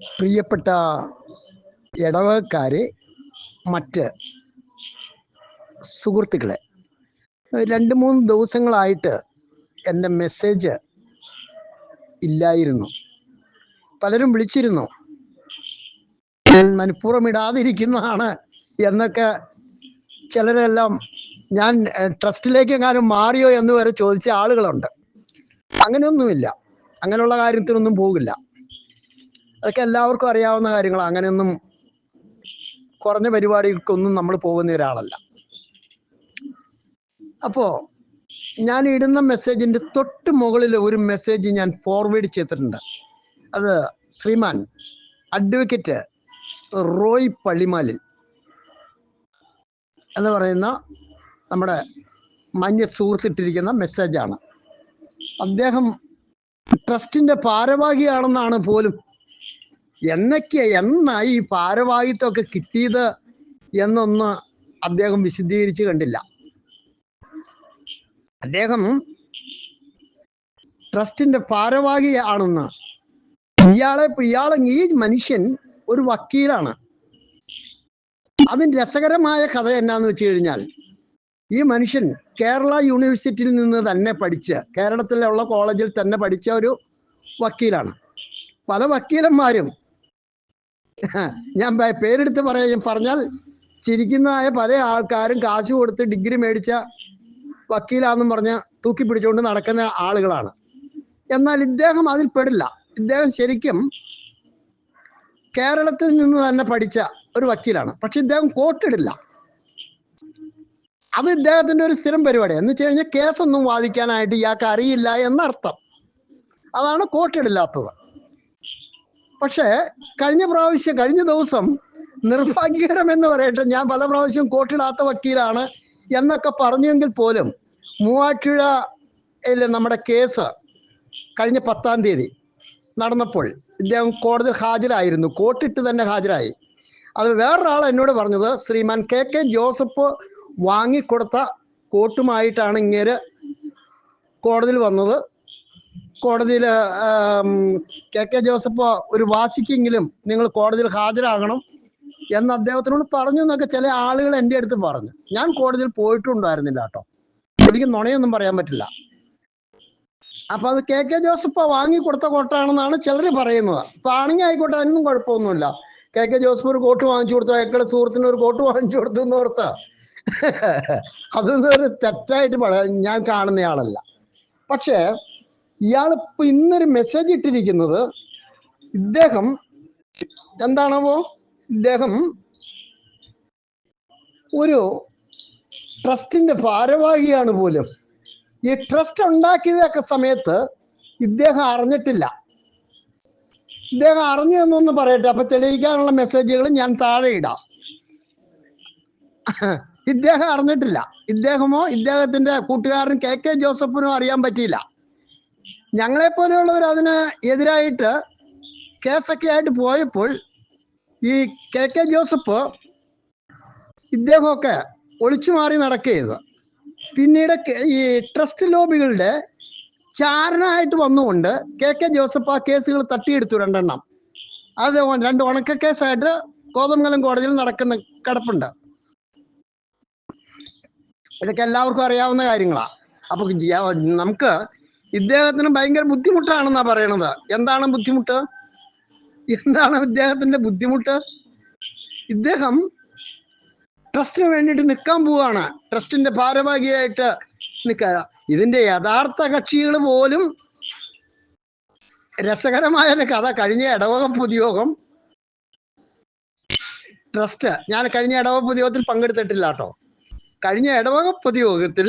പ്രിയപ്പെട്ട ഇടവകക്കാരെ മറ്റ് സുഹൃത്തുക്കളെ രണ്ട് മൂന്ന് ദിവസങ്ങളായിട്ട് എന്റെ മെസ്സേജ് ഇല്ലായിരുന്നു. പലരും വിളിച്ചിരുന്നു. ഞാൻ മനഃപൂർവം ഇടാതിരിക്കുന്നതാണ് എന്നൊക്കെ ചിലരെല്ലാം ഞാൻ ട്രസ്റ്റിലേക്ക് എങ്ങാനും മാറിയോ എന്ന് വരെ ചോദിച്ച ആളുകളുണ്ട്. അങ്ങനെയൊന്നുമില്ല. അങ്ങനെയുള്ള കാര്യത്തിനൊന്നും പോകില്ല. അതൊക്കെ എല്ലാവർക്കും അറിയാവുന്ന കാര്യങ്ങളാണ് അങ്ങനെയൊന്നും കുറഞ്ഞ പരിപാടികൾക്കൊന്നും നമ്മൾ പോകുന്ന ഒരാളല്ല. അപ്പോ ഞാൻ ഇടുന്ന മെസ്സേജിന്റെ തൊട്ട് മുകളിൽ ഒരു മെസ്സേജ് ഞാൻ ഫോർവേഡ് ചെയ്തിട്ടുണ്ട്. അത് ശ്രീമാൻ അഡ്വക്കേറ്റ് റോയ് പള്ളിമാലിൽ എന്ന് പറയുന്ന നമ്മുടെ മഞ്ഞ സുഹൃത്തിട്ടിരിക്കുന്ന മെസ്സേജാണ് അദ്ദേഹം ട്രസ്റ്റിന്റെ ഭാരവാഹിയാണെന്നാണ് പോലും എന്നൊക്കെ എന്നായി ഈ ഭാരവാഹിത്വമൊക്കെ കിട്ടിയത് എന്നൊന്ന് അദ്ദേഹം വിശദീകരിച്ച് കണ്ടില്ല. അദ്ദേഹം ട്രസ്റ്റിന്റെ ഭാരവാഹി ആണെന്ന് ഇയാളെ ഇയാളെ ഈ മനുഷ്യൻ ഒരു വക്കീലാണ്. അതിന് രസകരമായ കഥ എന്നാന്ന് വെച്ച് കഴിഞ്ഞാൽ ഈ മനുഷ്യൻ കേരള യൂണിവേഴ്സിറ്റിയിൽ നിന്ന് തന്നെ പഠിച്ച് കേരളത്തിലുള്ള കോളേജിൽ തന്നെ പഠിച്ച ഒരു വക്കീലാണ്. പല വക്കീലന്മാരും ഞാൻ പേരെടുത്ത് പറയാൻ പറഞ്ഞാൽ ചിരിക്കുന്നതായ പല ആൾക്കാരും കാശ് കൊടുത്ത് ഡിഗ്രി മേടിച്ച വക്കീലാന്നും പറഞ്ഞ തൂക്കി പിടിച്ചുകൊണ്ട് നടക്കുന്ന ആളുകളാണ്. എന്നാൽ ഇദ്ദേഹം അതിൽ പെടില്ല. ഇദ്ദേഹം ശരിക്കും കേരളത്തിൽ നിന്ന് തന്നെ പഠിച്ച ഒരു വക്കീലാണ്. പക്ഷെ ഇദ്ദേഹം കോട്ടിടില്ല അത് ഇദ്ദേഹത്തിന്റെ ഒരു സ്ഥിരം പരിപാടി എന്ന് വെച്ച് കഴിഞ്ഞാൽ കേസൊന്നും വാദിക്കാനായിട്ട് ഇയാൾക്ക് അറിയില്ല എന്നർത്ഥം. അതാണ് കോട്ടിടില്ലാത്തത് പക്ഷേ കഴിഞ്ഞ പ്രാവശ്യം കഴിഞ്ഞ ദിവസം നിർഭാഗ്യകരം എന്ന് പറയട്ടെ ഞാൻ പല പ്രാവശ്യം കോട്ടിടാത്ത വക്കീലാണ് എന്നൊക്കെ പറഞ്ഞെങ്കിൽ പോലും മൂവാറ്റുഴയിലെ നമ്മുടെ കേസ് കഴിഞ്ഞ പത്താം തീയതി നടന്നപ്പോൾ ഇദ്ദേഹം കോടതിയിൽ ഹാജരായിരുന്നു. കോട്ടിട്ട് തന്നെ ഹാജരായി. അത് വേറൊരാൾ എന്നോട് പറഞ്ഞത് ശ്രീമാൻ കെ കെ ജോസഫ് വാങ്ങിക്കൊടുത്ത കോട്ടുമായിട്ടാണ് ഇങ്ങേര് കോടതിയിൽ വന്നത്. കോടതിയിൽ കെ കെ ജോസഫ് ഒരു വാശിക്കെങ്കിലും നിങ്ങൾ കോടതിയിൽ ഹാജരാകണം എന്ന് അദ്ദേഹത്തിനോട് പറഞ്ഞു എന്നൊക്കെ ചില ആളുകൾ എന്റെ അടുത്ത് പറഞ്ഞു. ഞാൻ കോടതിയിൽ പോയിട്ടുണ്ടായിരുന്നില്ല കേട്ടോ. എനിക്ക് നുണയൊന്നും പറയാൻ പറ്റില്ല. അപ്പൊ അത് കെ കെ ജോസഫ് വാങ്ങി കൊടുത്ത കോട്ടാണെന്നാണ് ചിലർ പറയുന്നത്. അപ്പൊ ആണെങ്കിൽ ആയിക്കോട്ടെ അതിനൊന്നും കുഴപ്പമൊന്നുമില്ല. കെ കെ ജോസഫ് ഒരു കോട്ട് വാങ്ങിച്ചു കൊടുത്തു അയാളുടെ സുഹൃത്തിന് ഒരു കോട്ട് വാങ്ങിച്ചു കൊടുത്തു എന്ന് ഓർത്ത. അതൊന്നും ഒരു തെറ്റായിട്ട് ഞാൻ കാണുന്നയാളല്ല. പക്ഷേ ഇയാൾ ഇപ്പൊ ഇന്നൊരു മെസ്സേജ് ഇട്ടിരിക്കുന്നത് ഇദ്ദേഹം എന്താണാവോ? ഇദ്ദേഹം ഒരു ട്രസ്റ്റിന്റെ ഭാരവാഹിയാണ് പോലും. ഈ ട്രസ്റ്റ് ഉണ്ടാക്കിയതൊക്കെ സമയത്ത് ഇദ്ദേഹം അറിഞ്ഞിട്ടില്ല. ഇദ്ദേഹം അറിഞ്ഞു എന്നൊന്ന് പറയട്ടെ. അപ്പൊ തെളിയിക്കാനുള്ള മെസ്സേജുകൾ ഞാൻ താഴെ ഇടാം. ഇദ്ദേഹം അറിഞ്ഞിട്ടില്ല. ഇദ്ദേഹമോ ഇദ്ദേഹത്തിന്റെ കൂട്ടുകാരൻ കെ കെ ജോസഫിനോ അറിയാൻ പറ്റിയില്ല. ഞങ്ങളെ പോലെയുള്ളവർ അതിന് എതിരായിട്ട് കേസൊക്കെ ആയിട്ട് പോയപ്പോൾ ഈ കെ കെ ജോസഫ് ഇദ്ദേഹമൊക്കെ ഒളിച്ചു മാറി നടക്കുകയത് പിന്നീട് ഈ ട്രസ്റ്റ് ലോബികളുടെ ചാരനായിട്ട് വന്നുകൊണ്ട് കെ കെ ജോസഫ് ആ കേസുകൾ തട്ടിയെടുത്തു രണ്ടെണ്ണം. അത് രണ്ട് ഉണക്ക കേസായിട്ട് കോതമംഗലം കോടതിയിൽ നടക്കുന്ന കിടപ്പുണ്ട്. ഇതൊക്കെ എല്ലാവർക്കും അറിയാവുന്ന കാര്യങ്ങളാണ് അപ്പൊ നമുക്ക് ഇദ്ദേഹത്തിന് ഭയങ്കര ബുദ്ധിമുട്ടാണെന്നാ പറയണത്. എന്താണ് ബുദ്ധിമുട്ട്? എന്താണ് ഇദ്ദേഹത്തിന്റെ ബുദ്ധിമുട്ട്? ഇദ്ദേഹം ട്രസ്റ്റിന് വേണ്ടിയിട്ട് നിൽക്കാൻ പോവാണ്. ട്രസ്റ്റിന്റെ ഭാരവാഹിയായിട്ട് നിൽക്കുക ഇതിന്റെ യഥാർത്ഥ കക്ഷികൾ പോലും രസകരമായ ഒരു കഥ. കഴിഞ്ഞ ഇടവക പൊതുയോഗം ട്രസ്റ്റ്. ഞാൻ കഴിഞ്ഞ ഇടവക പൊതുയോഗത്തിൽ പങ്കെടുത്തിട്ടില്ല കേട്ടോ. കഴിഞ്ഞ ഇടവക പൊതുയോഗത്തിൽ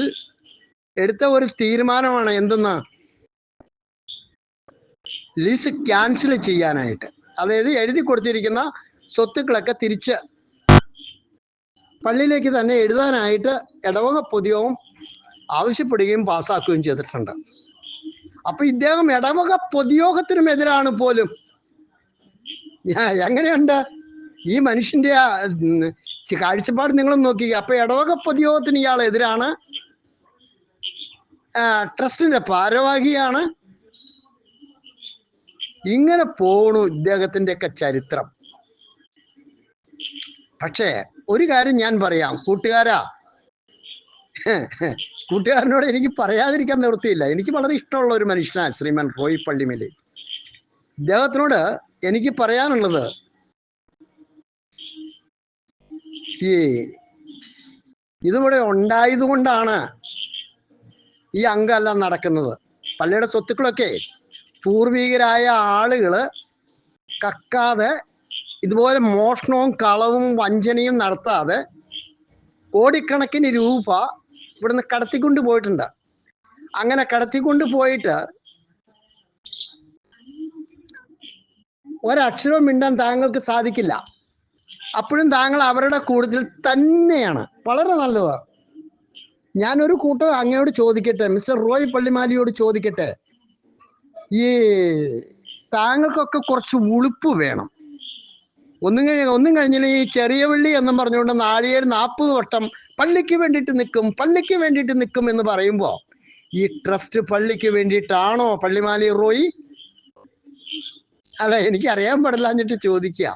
എടുത്ത ഒരു തീരുമാനമാണ് എന്തെന്ന് ലീസ് ക്യാൻസൽ ചെയ്യാനായിട്ട്. അതായത് എഴുതി കൊടുത്തിരിക്കുന്ന സ്വത്തുക്കളൊക്കെ തിരിച്ച് പള്ളിയിലേക്ക് തന്നെ എഴുതാനായിട്ട് ഇടവക പൊതുയോഗം ആവശ്യപ്പെടുകയും പാസ്സാക്കുകയും ചെയ്തിട്ടുണ്ട്. അപ്പൊ ഇദ്ദേഹം ഇടവക പൊതുയോഗത്തിനും എതിരാണ് പോലും. എങ്ങനെയുണ്ട്? ഈ മനുഷ്യന്റെ കാഴ്ചപ്പാട് നിങ്ങളും നോക്കി. അപ്പൊ ഇടവക പൊതുയോഗത്തിന് ഇയാൾ എതിരാണ്. ട്രസ്റ്റിന്റെ ഭാരവാഹിയാണ്. ഇങ്ങനെ പോണു ഇദ്ദേഹത്തിന്റെ ഒക്കെ ചരിത്രം. പക്ഷേ ഒരു കാര്യം ഞാൻ പറയാം. കൂട്ടുകാരാ കൂട്ടുകാരനോട് എനിക്ക് പറയാതിരിക്കാൻ നിവൃത്തിയില്ല. എനിക്ക് വളരെ ഇഷ്ടമുള്ള ഒരു മനുഷ്യനാണ് ശ്രീമാൻ റോയി പള്ളിമേലി. ഇദ്ദേഹത്തിനോട് എനിക്ക് പറയാനുള്ളത് ഈ ഇതിവിടെ ഉണ്ടായതുകൊണ്ടാണ് ഈ അംഗമെല്ലാം നടക്കുന്നത്. പള്ളിയുടെ സ്വത്തുക്കളൊക്കെ പൂർവികരായ ആളുകൾ കക്കാതെ ഇതുപോലെ മോഷണവും കളവും വഞ്ചനയും നടത്താതെ കോടിക്കണക്കിന് രൂപ ഇവിടുന്ന് കടത്തിക്കൊണ്ട് പോയിട്ടുണ്ട്. അങ്ങനെ കടത്തിക്കൊണ്ട് പോയിട്ട് ഒരക്ഷരവും മിണ്ടാൻ താങ്കൾക്ക് സാധിക്കില്ല. അപ്പോഴും താങ്കൾ അവരുടെ കൂടുതൽ തന്നെയാണ്. വളരെ നല്ലത്. ഞാനൊരു കൂട്ടം അങ്ങയോട് ചോദിക്കട്ടെ മിസ്റ്റർ റോയ് പള്ളിമാലിയോട് ചോദിക്കട്ടെ. ഈ താങ്കൾക്കൊക്കെ കുറച്ച് ഉളുപ്പ് വേണം. ഒന്നും കഴിഞ്ഞ ഒന്നും കഴിഞ്ഞില്ല. ഈ ചെറിയ വെള്ളി എന്നും പറഞ്ഞുകൊണ്ട് നാളികേര് നാൽപ്പത് വട്ടം പള്ളിക്ക് വേണ്ടിയിട്ട് നിൽക്കും പള്ളിക്ക് വേണ്ടിയിട്ട് നിൽക്കും എന്ന് പറയുമ്പോൾ ഈ ട്രസ്റ്റ് പള്ളിക്ക് വേണ്ടിയിട്ടാണോ പള്ളിമാലി റോയി? അല്ല എനിക്ക് അറിയാൻ പാടില്ല എന്നിട്ട് ചോദിക്കുക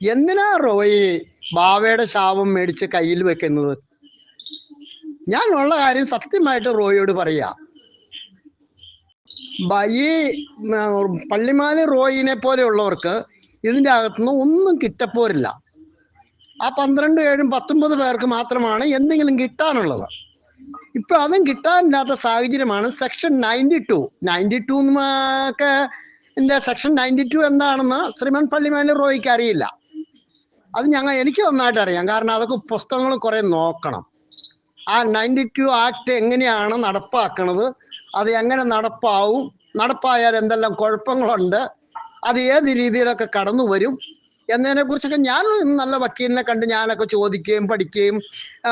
എന്തിനാ റോയി ബാവയുടെ ശാപം മേടിച്ച് കയ്യിൽ വെക്കുന്നത്? ഞാൻ ഉള്ള കാര്യം സത്യമായിട്ട് റോയിയോട് പറയാ. ഈ പള്ളിമാലി റോയിനെ പോലെയുള്ളവർക്ക് ഇതിന്റെ അകത്തുനിന്ന് ഒന്നും കിട്ടപ്പോരില്ല. ആ പന്ത്രണ്ട് ഏഴും പത്തൊമ്പത് പേർക്ക് മാത്രമാണ് എന്തെങ്കിലും കിട്ടാനുള്ളത്. ഇപ്പൊ അതും കിട്ടാനില്ലാത്ത സാഹചര്യമാണ് section ninety two. Ninety two ഒക്കെ സെക്ഷൻ നയന്റി ടു എന്താണെന്ന് ശ്രീമൻ പള്ളിമാലി റോയിക്ക് അറിയില്ല. അത് ഞങ്ങൾ എനിക്ക് നന്നായിട്ട് അറിയാം. കാരണം അതൊക്കെ പുസ്തകങ്ങൾ കുറെ നോക്കണം. ആ നയന്റി ടു ആക്ട് എങ്ങനെയാണ് നടപ്പാക്കണത്? അത് എങ്ങനെ നടപ്പാവും? നടപ്പായാൽ എന്തെല്ലാം കുഴപ്പങ്ങളുണ്ട്? അത് ഏത് രീതിയിലൊക്കെ കടന്നു വരും? എന്നതിനെ കുറിച്ചൊക്കെ ഞാൻ നല്ല വക്കീലിനെ കണ്ട് ഞാനൊക്കെ ചോദിക്കുകയും പഠിക്കുകയും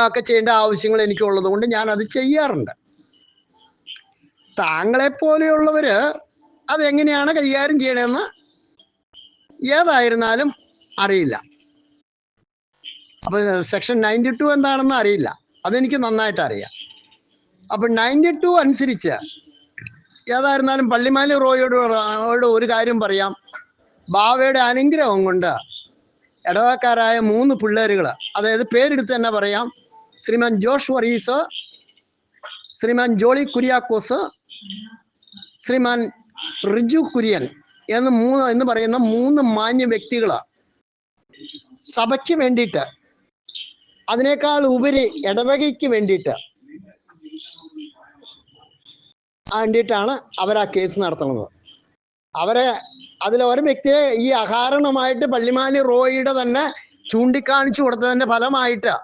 ഒക്കെ ചെയ്യേണ്ട ആവശ്യങ്ങൾ എനിക്കുള്ളത് കൊണ്ട് ഞാൻ അത് ചെയ്യാറുണ്ട്. താങ്കളെ പോലെയുള്ളവര് അതെങ്ങനെയാണ് കൈകാര്യം ചെയ്യണമെന്ന് ഏതായിരുന്നാലും അറിയില്ല. അപ്പൊ സെക്ഷൻ നയന്റി ടു എന്താണെന്ന് അറിയില്ല. അതെനിക്ക് നന്നായിട്ട് അറിയാം. അപ്പൊ നയന്റി ടു അനുസരിച്ച് ഏതായിരുന്നാലും പള്ളിമാലി റോയോട് ഒരു കാര്യം പറയാം. ബാവയുടെ അനുഗ്രഹം കൊണ്ട് ഇടവക്കാരായ മൂന്ന് പിള്ളേരുകൾ അതായത് പേരെടുത്ത് തന്നെ പറയാം. ശ്രീമാൻ ജോഷ് വർഗീസ് ശ്രീമാൻ ജോളി കുര്യാക്കോസ് ശ്രീമാൻ റിജു കുര്യൻ എന്ന് മൂന്ന് എന്ന് പറയുന്ന മൂന്ന് മാന്യ വ്യക്തികൾ സഭയ്ക്ക് വേണ്ടിയിട്ട് അതിനേക്കാൾ ഉപരി ഇടവകയ്ക്ക് വേണ്ടിയിട്ട് വേണ്ടിയിട്ടാണ് അവർ ആ കേസ് നടത്തുന്നത്. അവരെ അതിൽ ഒരു വ്യക്തിയെ ഈ അകാരണമായിട്ട് പള്ളിമാലി റോയിയുടെ തന്നെ ചൂണ്ടിക്കാണിച്ചു കൊടുത്തതിന്റെ ഫലമായിട്ട്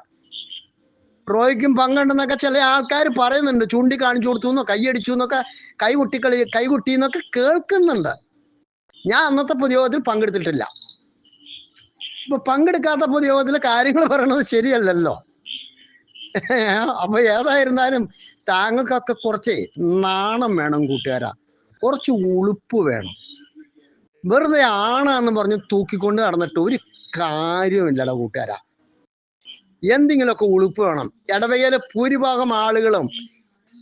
റോയ്ക്കും പങ്കുണ്ടെന്നൊക്കെ ചില ആൾക്കാർ പറയുന്നുണ്ട്. ചൂണ്ടിക്കാണിച്ചു കൊടുത്തു എന്നോ കൈയടിച്ചു എന്നൊക്കെ കൈകുട്ടിക്കളി കൈകുട്ടി എന്നൊക്കെ കേൾക്കുന്നുണ്ട്. ഞാൻ അന്നത്തെ പൊതുയോഗത്തിൽ പങ്കെടുത്തിട്ടില്ല. ഇപ്പൊ പങ്കെടുക്കാത്ത പൊതുയോഗത്തിൽ കാര്യങ്ങൾ പറയണത് ശരിയല്ലല്ലോ. അപ്പൊ ഏതായിരുന്നാലും താങ്കൾക്കൊക്കെ കുറച്ച് നാണം വേണം കൂട്ടുകാരാ. കുറച്ച് ഉളുപ്പ് വേണം. വെറുതെ ആണാന്ന് പറഞ്ഞ് തൂക്കിക്കൊണ്ട് നടന്നിട്ട് ഒരു കാര്യമില്ലടാ കൂട്ടുകാരാ. എന്തെങ്കിലുമൊക്കെ ഉളുപ്പ് വേണം. ഇടവകയിലെ ഭൂരിഭാഗം ആളുകളും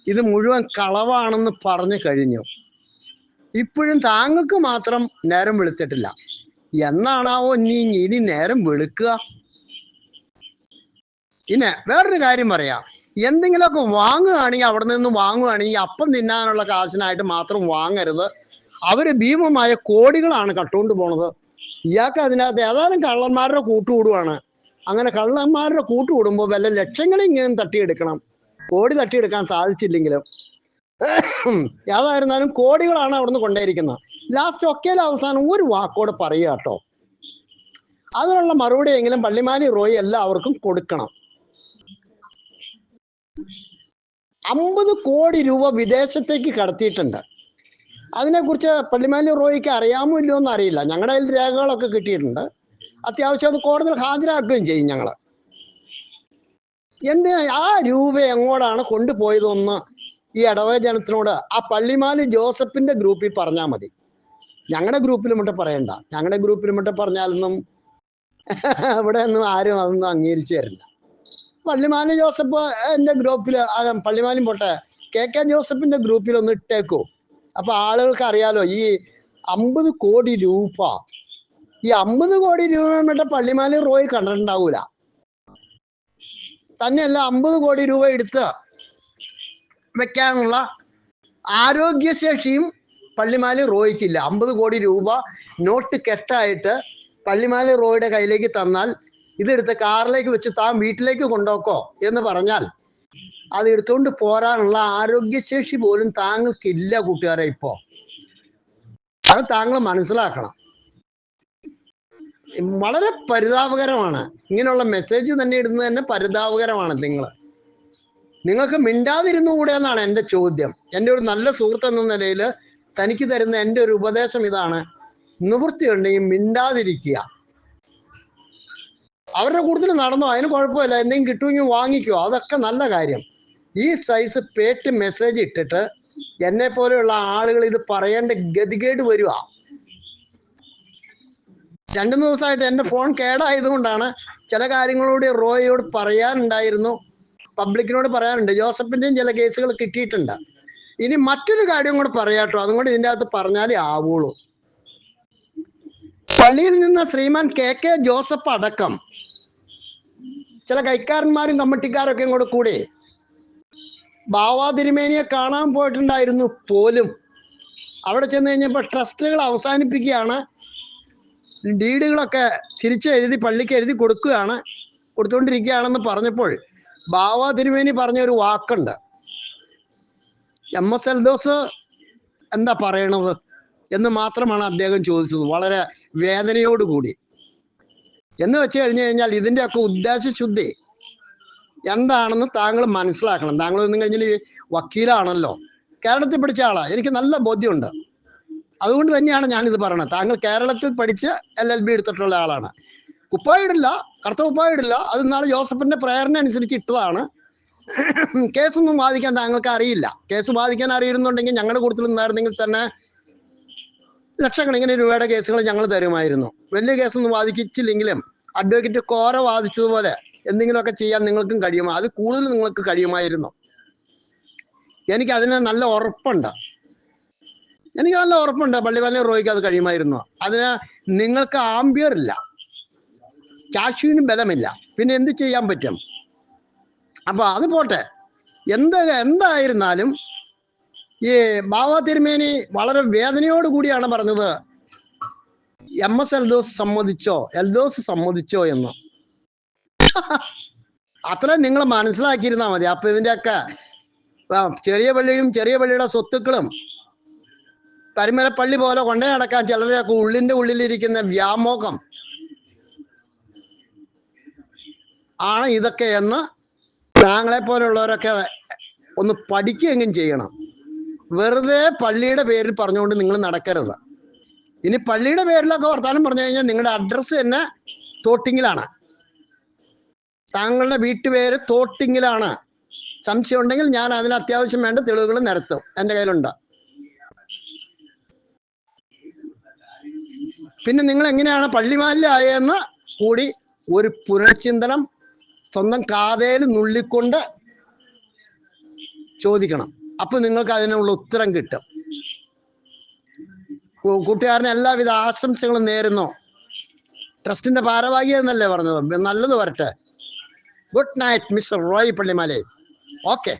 ഇത് മുഴുവൻ കളവാണെന്ന് പറഞ്ഞു കഴിഞ്ഞു. ഇപ്പോഴും താങ്കൾക്ക് മാത്രം നേരം വെളുത്തിട്ടില്ല. എന്നാണാവോ നീ ഇനി നേരം വെളുക്കുക? പിന്നെ വേറൊരു കാര്യം പറയാം. എന്തെങ്കിലുമൊക്കെ വാങ്ങുകയാണെങ്കിൽ അവിടെ നിന്ന് വാങ്ങുകയാണെങ്കിൽ അപ്പം തിന്നാനുള്ള കാശിനായിട്ട് മാത്രം വാങ്ങരുത്. അവർ ഭീമമായ കോടികളാണ് കട്ടുകൊണ്ട് പോണത്. ഇയാൾക്ക് അതിനകത്ത് ഏതാനും കള്ളന്മാരുടെ കൂട്ടുകൂടുവാണ് അങ്ങനെ കള്ളന്മാരുടെ കൂട്ടുകൂടുമ്പോൾ വല്ല ലക്ഷങ്ങളെങ്കിലും തട്ടിയെടുക്കണം. കോടി തട്ടിയെടുക്കാൻ സാധിച്ചില്ലെങ്കിലും. ഏതായിരുന്നാലും കോടികളാണ് അവിടുന്ന് കൊണ്ടേയിരിക്കുന്നത്. ലാസ്റ്റ് ഒക്കെ അവസാനം ഒരു വാക്കോട് പറയുക കേട്ടോ. അതിനുള്ള മറുപടി എങ്കിലും പള്ളിമാലി റോയ് എല്ലാവർക്കും കൊടുക്കണം. അമ്പത് കോടി രൂപ വിദേശത്തേക്ക് കടത്തിയിട്ടുണ്ട്. അതിനെക്കുറിച്ച് പള്ളിമാലി റോയിക്ക് അറിയാമോ ഇല്ലയോ എന്ന് അറിയില്ല. ഞങ്ങളുടെ കയ്യിൽ രേഖകളൊക്കെ കിട്ടിയിട്ടുണ്ട്. അത്യാവശ്യം അത് കോടതിയിൽ ഹാജരാക്കുകയും ചെയ്യും ഞങ്ങൾ എന്തിനാ ആ രൂപ എങ്ങോട്ടാണ് കൊണ്ടുപോയതെന്ന് ഈ ഇടവക ജനത്തിനോട് ആ പള്ളിമാലി ജോസഫിന്റെ ഗ്രൂപ്പിൽ പറഞ്ഞാൽ മതി. ഞങ്ങളുടെ ഗ്രൂപ്പിൽ മറ്റേ പറയണ്ട. ഞങ്ങളുടെ ഗ്രൂപ്പിൽ മറ്റേ പറഞ്ഞാലൊന്നും ഇവിടെ ഒന്നും ആരും അതൊന്നും അംഗീകരിച്ചു തരില്ല. പള്ളിമാലി ജോസഫ് എന്റെ ഗ്രൂപ്പിൽ പള്ളിമാനും പോട്ടെ കെ കെ ജോസഫിന്റെ ഗ്രൂപ്പിൽ ഒന്ന് ഇട്ടേക്കു. അപ്പൊ ആളുകൾക്ക് അറിയാലോ ഈ അമ്പത് കോടി രൂപ ഈ അമ്പത് കോടി രൂപ മറ്റേ പള്ളിമാലി റോയ് കണ്ടിട്ടുണ്ടാവൂല. തന്നെയല്ല അമ്പത് കോടി രൂപ എടുത്ത് വെക്കാനുള്ള ആരോഗ്യശേഷിയും പള്ളിമാലി റോയ്ക്കില്ല അമ്പത് കോടി രൂപ നോട്ട് കെട്ടായിട്ട് പള്ളിമാലി റോയുടെ കയ്യിലേക്ക് തന്നാൽ ഇതെടുത്ത് കാറിലേക്ക് വെച്ച് താൻ വീട്ടിലേക്ക് കൊണ്ടോക്കോ എന്ന് പറഞ്ഞാൽ അത് എടുത്തുകൊണ്ട് പോരാനുള്ള ആരോഗ്യശേഷി പോലും താങ്കൾക്കില്ല കൂട്ടുകാരെ ഇപ്പോ. അത് താങ്കൾ മനസ്സിലാക്കണം. വളരെ പരിതാപകരമാണ്. ഇങ്ങനെയുള്ള മെസ്സേജ് തന്നെ ഇടുന്നത് തന്നെ പരിതാപകരമാണ് നിങ്ങൾ നിങ്ങൾക്ക് മിണ്ടാതിരുന്നുകൂടെ എന്നാണ് എന്റെ ചോദ്യം. എന്റെ ഒരു നല്ല സുഹൃത്ത് എന്ന നിലയിൽ തനിക്ക് തരുന്ന എന്റെ ഒരു ഉപദേശം ഇതാണ്. നിവൃത്തിയുണ്ടെങ്കിൽ മിണ്ടാതിരിക്കുക. അവരുടെ കൂട്ടത്തിൽ നടന്നോ അതിന് കുഴപ്പമില്ല. എന്തെങ്കിലും കിട്ടുമെങ്കിൽ വാങ്ങിക്കോ. അതൊക്കെ നല്ല കാര്യം. ഈ സൈസ് പേറ്റ് മെസ്സേജ് ഇട്ടിട്ട് എന്നെ പോലെയുള്ള ആളുകൾ ഇത് പറയേണ്ട ഗതികേട് വരിക രണ്ടു മൂന്ന് ദിവസമായിട്ട് എന്റെ ഫോൺ കേടായതുകൊണ്ടാണ് ചില കാര്യങ്ങളോട് റോയോട് പറയാനുണ്ടായിരുന്നു. പബ്ലിക്കിനോട് പറയാനുണ്ട്. ജോസഫിന്റെയും ചില കേസുകൾ കിട്ടിയിട്ടുണ്ട്. ഇനി മറ്റൊരു കാര്യം കൂടെ പറയാട്ടോ അതും കൂടി ഇതിന്റെ അകത്ത് പറഞ്ഞാലേ ആവുള്ളൂ. പള്ളിയിൽ നിന്ന് ശ്രീമാൻ കെ കെ ജോസഫ് അടക്കം ചില കൈക്കാരന്മാരും കമ്മിറ്റിക്കാരൊക്കെ കൂടെ കൂടി. ബാവാ തിരുമേനിയെ കാണാൻ പോയിട്ടുണ്ടായിരുന്നു പോലും. അവിടെ ചെന്ന് കഴിഞ്ഞപ്പോൾ ട്രസ്റ്റുകൾ അവസാനിപ്പിക്കുകയാണ്. ഡീഡുകളൊക്കെ തിരിച്ച് എഴുതി പള്ളിക്ക് എഴുതി കൊടുക്കുകയാണ്. കൊടുത്തുകൊണ്ടിരിക്കുകയാണെന്ന് പറഞ്ഞപ്പോൾ ബാവാ തിരുമേനി പറഞ്ഞ ഒരു വാക്കുണ്ട്. എം എസ് എൽദോസ് എന്താ പറയണത്? എന്ന് മാത്രമാണ് അദ്ദേഹം ചോദിച്ചത്. വളരെ വേദനയോടുകൂടി. എന്ന് വെച്ച് കഴിഞ്ഞു കഴിഞ്ഞാൽ ഇതിന്റെയൊക്കെ ഉദ്ദേശശുദ്ധി എന്താണെന്ന് താങ്കൾ മനസ്സിലാക്കണം. താങ്കൾ ഒന്നും കഴിഞ്ഞാൽ വക്കീലാണല്ലോ. കേരളത്തിൽ പഠിച്ച ആളാണ് എനിക്ക് നല്ല ബോധ്യമുണ്ട്. അതുകൊണ്ട് തന്നെയാണ് ഞാനിത് പറയണത്. താങ്കൾ കേരളത്തിൽ പഠിച്ച് എൽ എൽ ബി എടുത്തിട്ടുള്ള ആളാണ്. കുപ്പായിടില്ല. കറുത്ത കുപ്പായിടില്ല. അത് ഇന്നാളെ ജോസഫിന്റെ പ്രേരണ അനുസരിച്ച് ഇട്ടതാണ്. കേസൊന്നും വാദിക്കാൻ താങ്കൾക്ക് അറിയില്ല. കേസ് വാദിക്കാൻ അറിയുന്നുണ്ടെങ്കിൽ ഞങ്ങളുടെ കൂട്ടത്തിൽ നിന്നായിരുന്നെങ്കിൽ തന്നെ ലക്ഷക്കണക്കിന് രൂപയുടെ കേസുകൾ ഞങ്ങൾ തരുമായിരുന്നു. വലിയ കേസൊന്നും വാദിച്ചില്ലെങ്കിലും അഡ്വക്കേറ്റ് കോര വാദിച്ചതുപോലെ എന്തെങ്കിലുമൊക്കെ ചെയ്യാൻ നിങ്ങൾക്കും കഴിയുമോ? അത് കൂടുതൽ നിങ്ങൾക്ക് കഴിയുമായിരുന്നു. എനിക്ക് അതിന് നല്ല ഉറപ്പുണ്ട്. എനിക്ക് നല്ല ഉറപ്പുണ്ട്. പള്ളിവാലി റോയ്ക്ക് അത് കഴിയുമായിരുന്നു. അതിന് നിങ്ങൾക്ക് ആംബിയർ ഇല്ല. കാശുവിന് ബലമില്ല. പിന്നെ എന്ത് ചെയ്യാൻ പറ്റും? അപ്പൊ അത് പോട്ടെ. എന്ത് എന്തായിരുന്നാലും ഈ മാവ തിരുമേനി വളരെ വേദനയോട് കൂടിയാണ് പറഞ്ഞത്. എം എസ് എൽദോസ് സമ്മതിച്ചോ? എൽദോസ് സമ്മതിച്ചോ എന്ന്. അത്ര നിങ്ങൾ മനസ്സിലാക്കിയിരുന്നാ മതി. അപ്പൊ ഇതിന്റെ ഒക്കെ ചെറിയ പള്ളിയും ചെറിയ പള്ളിയുടെ സ്വത്തുക്കളും പരിമലപ്പള്ളി പോലെ കൊണ്ടേ നടക്കാൻ ചിലരെയൊക്കെ ഉള്ളിന്റെ ഉള്ളിലിരിക്കുന്ന വ്യാമോഹം ആണ് ഇതൊക്കെ എന്ന് താങ്കളെ പോലുള്ളവരൊക്കെ ഒന്ന് പഠിക്കുകയെങ്കിലും ചെയ്യണം. വെറുതെ പള്ളിയുടെ പേരിൽ പറഞ്ഞുകൊണ്ട് നിങ്ങൾ നടക്കരുത്. ഇനി പള്ളിയുടെ പേരിലൊക്കെ വർത്താനം പറഞ്ഞു കഴിഞ്ഞാൽ നിങ്ങളുടെ അഡ്രസ്സ് തന്നെ തോട്ടിങ്ങിലാണ്. താങ്കളുടെ വീട്ടുപേര് തോട്ടിങ്ങിലാണ്. സംശയം ഉണ്ടെങ്കിൽ ഞാൻ അതിന് അത്യാവശ്യം വേണ്ട തെളിവുകൾ നിരത്തും. എന്റെ കയ്യിലുണ്ട്. പിന്നെ നിങ്ങൾ എങ്ങനെയാണ് പള്ളിമാലിലായെന്ന് കൂടി ഒരു പുനർചിന്തനം സ്വന്തം കാതയിൽ നുള്ളിക്കൊണ്ട് ചോദിക്കണം. അപ്പൊ നിങ്ങൾക്ക് അതിനുള്ള ഉത്തരം കിട്ടും. കൂട്ടുകാരന് എല്ലാവിധ ആശംസകളും നേരുന്നു. ട്രസ്റ്റിന്റെ ഭാരവാഹി എന്നല്ലേ പറഞ്ഞത് നല്ലത് വരട്ടെ. ഗുഡ് നൈറ്റ് മിസ്റ്റർ റോയ് പള്ളിമാലേ. ഓക്കെ.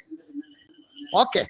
ഓക്കെ.